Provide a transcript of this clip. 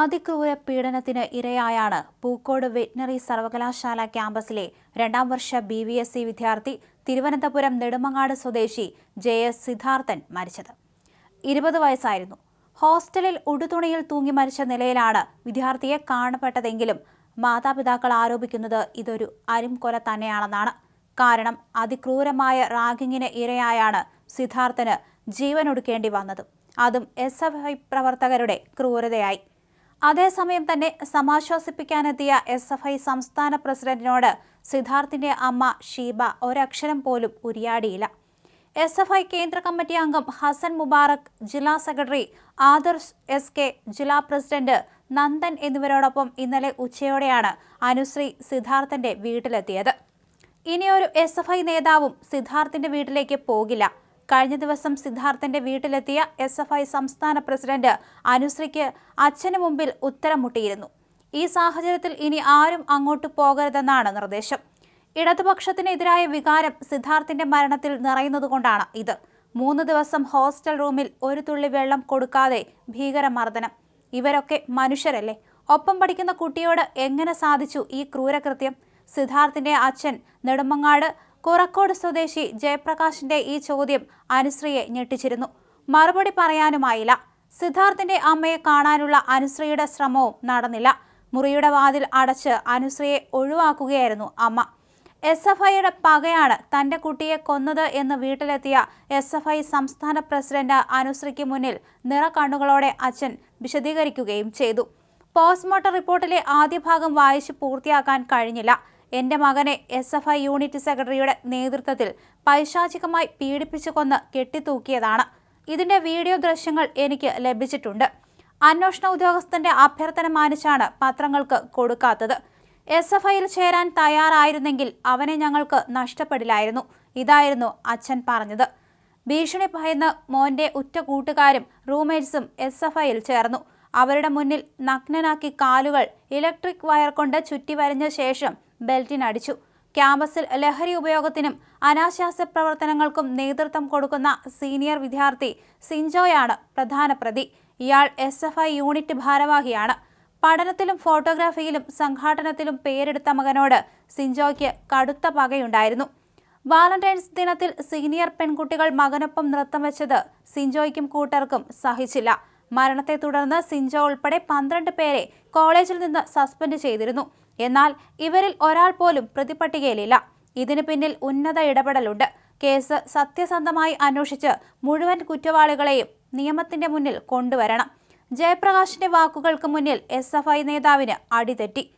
അതിക്രൂര പീഡനത്തിന് ഇരയായാണ് പൂക്കോട് വെറ്റിനറി സർവകലാശാല ക്യാമ്പസിലെ രണ്ടാം വർഷ ബി വി എസ് സി വിദ്യാർത്ഥി തിരുവനന്തപുരം നെടുമങ്ങാട് സ്വദേശി ജെ എസ് സിദ്ധാർത്ഥൻ മരിച്ചത്. ഇരുപത് വയസ്സായിരുന്നു. ഹോസ്റ്റലിൽ ഉടുതുണിയിൽ തൂങ്ങി മരിച്ച നിലയിലാണ് വിദ്യാർത്ഥിയെ കാണപ്പെട്ടതെങ്കിലും മാതാപിതാക്കൾ ആരോപിക്കുന്നത് ഇതൊരു അരിംകൊല തന്നെയാണെന്നാണ്. കാരണം അതിക്രൂരമായ റാഗിങ്ങിന് ഇരയായാണ് സിദ്ധാർത്ഥന് ജീവനൊടുക്കേണ്ടി വന്നത്. അതും എസ് എഫ് ഐ പ്രവർത്തകരുടെ ക്രൂരതയായി. അതേസമയം തന്നെ സമാശ്വസിപ്പിക്കാനെത്തിയ എസ് എഫ് ഐ സംസ്ഥാന പ്രസിഡന്റിനോട് സിദ്ധാർത്ഥിന്റെ അമ്മ ഷീബ ഒരക്ഷരം പോലും ഉരിയാടിയില്ല. എസ് എഫ് ഐ കേന്ദ്ര കമ്മിറ്റി അംഗം ഹസൻ മുബാറക് ജില്ലാ സെക്രട്ടറി ആദർശ് എസ് കെ ജില്ലാ പ്രസിഡന്റ് നന്ദൻ എന്നിവരോടൊപ്പം ഇന്നലെ ഉച്ചയോടെയാണ് അനുശ്രീ സിദ്ധാർത്ഥന്റെ വീട്ടിലെത്തിയത്. ഇനിയൊരു എസ് എഫ് ഐ നേതാവും സിദ്ധാർത്ഥിന്റെ വീട്ടിലേക്ക് പോകില്ല. കഴിഞ്ഞ ദിവസം സിദ്ധാർത്ഥന്റെ വീട്ടിലെത്തിയ എസ് എഫ് ഐ സംസ്ഥാന പ്രസിഡന്റ് അനുശ്രീക്ക് അച്ഛന് മുമ്പിൽ ഉത്തരം മുട്ടിയിരുന്നു ഈ സാഹചര്യത്തിൽ ഇനി ആരും അങ്ങോട്ട് പോകരുതെന്നാണ് നിർദ്ദേശം. ഇടതുപക്ഷത്തിനെതിരായ വികാരം സിദ്ധാർത്ഥിന്റെ മരണത്തിൽ നിറയുന്നതുകൊണ്ടാണ് ഇത്. മൂന്ന് ദിവസം ഹോസ്റ്റൽ റൂമിൽ ഒരു തുള്ളി വെള്ളം കൊടുക്കാതെ ഭീകരമർദ്ദനം. ഇവരൊക്കെ മനുഷ്യരല്ലേ? ഒപ്പം പഠിക്കുന്ന കുട്ടിയോട് എങ്ങനെ സാധിച്ചു ഈ ക്രൂരകൃത്യം? സിദ്ധാർത്ഥിന്റെ അച്ഛൻ നെടുമങ്ങാട് കുറക്കോട് സ്വദേശി ജയപ്രകാശിന്റെ ഈ ചോദ്യം അനുശ്രീയെ ഞെട്ടിച്ചിരുന്നു. മറുപടി പറയാനുമായില്ല. സിദ്ധാർത്ഥിന്റെ അമ്മയെ കാണാനുള്ള അനുശ്രീയുടെ ശ്രമവും നടന്നില്ല. മുറിയുടെ വാതിൽ അടച്ച് അനുശ്രീയെ ഒഴിവാക്കുകയായിരുന്നു അമ്മ. എസ് എഫ് ഐയുടെ പകയാണ് തന്റെ കുട്ടിയെ കൊന്നത് എന്ന് വീട്ടിലെത്തിയ എസ് എഫ് ഐ സംസ്ഥാന പ്രസിഡന്റ് അനുശ്രീക്ക് മുന്നിൽ നിറക്കണ്ണുകളോടെ അച്ഛൻ വിശദീകരിക്കുകയും ചെയ്തു. പോസ്റ്റ്മോർട്ടം റിപ്പോർട്ടിലെ ആദ്യ ഭാഗം വായിച്ച് പൂർത്തിയാക്കാൻ കഴിഞ്ഞില്ല. എന്റെ മകനെ എസ് എഫ് ഐ യൂണിറ്റ് സെക്രട്ടറിയുടെ നേതൃത്വത്തിൽ പൈശാചികമായി പീഡിപ്പിച്ചു കൊന്ന് കെട്ടിത്തൂക്കിയതാണ്. ഇതിന്റെ വീഡിയോ ദൃശ്യങ്ങൾ എനിക്ക് ലഭിച്ചിട്ടുണ്ട്. അന്വേഷണ ഉദ്യോഗസ്ഥന്റെ അഭ്യർത്ഥന മാനിച്ചാണ് പത്രങ്ങൾക്ക് കൊടുക്കാത്തത്. എസ് എഫ് ഐയിൽ ചേരാൻ തയ്യാറായിരുന്നെങ്കിൽ അവനെ ഞങ്ങൾക്ക് നഷ്ടപ്പെടില്ലായിരുന്നു ഇതായിരുന്നു അച്ഛൻ പറഞ്ഞത്. ഭീഷണി ഭയന്ന് മോന്റെ ഉറ്റ കൂട്ടുകാരും റൂംമേറ്റ്സും എസ് എഫ് ഐയിൽ ചേർന്നു. അവരുടെ മുന്നിൽ നഗ്നനാക്കി കാലുകൾ ഇലക്ട്രിക് വയർ കൊണ്ട് ചുറ്റി വരഞ്ഞ ശേഷം ബെൽറ്റിനടിച്ചു ക്യാമ്പസിൽ ലഹരി ഉപയോഗത്തിനും അനാശാസ പ്രവർത്തനങ്ങൾക്കും നേതൃത്വം കൊടുക്കുന്ന സീനിയർ വിദ്യാർത്ഥി സിൻജോയാണ് പ്രധാന പ്രതി. ഇയാൾ എസ് എഫ് ഐ യൂണിറ്റ് ഭാരവാഹിയാണ്. പഠനത്തിലും ഫോട്ടോഗ്രാഫിയിലും സംഘാടനത്തിലും പേരെടുത്ത മകനോട് സിൻജോയ്ക്ക് കടുത്ത പകയുണ്ടായിരുന്നു. വാലന്റൈൻസ് ദിനത്തിൽ സീനിയർ പെൺകുട്ടികൾ മകനൊപ്പം നൃത്തം വെച്ചത് സിൻജോയ്ക്കും കൂട്ടർക്കും സഹിച്ചില്ല. മരണത്തെ തുടർന്ന് സിഞ്ച ഉൾപ്പെടെ പന്ത്രണ്ട് പേരെ കോളേജിൽ നിന്ന് സസ്പെൻഡ് ചെയ്തിരുന്നു. എന്നാൽ ഇവരിൽ ഒരാൾ പോലും പ്രതിപട്ടികയിലില്ല. ഇതിന് പിന്നിൽ ഉന്നത ഇടപെടലുണ്ട്. കേസ് സത്യസന്ധമായി അന്വേഷിച്ച് മുഴുവൻ കുറ്റവാളികളെയും നിയമത്തിന്റെ മുന്നിൽ കൊണ്ടുവരണം. ജയപ്രകാശിന്റെ വാക്കുകൾക്ക് മുന്നിൽ എസ് നേതാവിന് അടിതെറ്റി.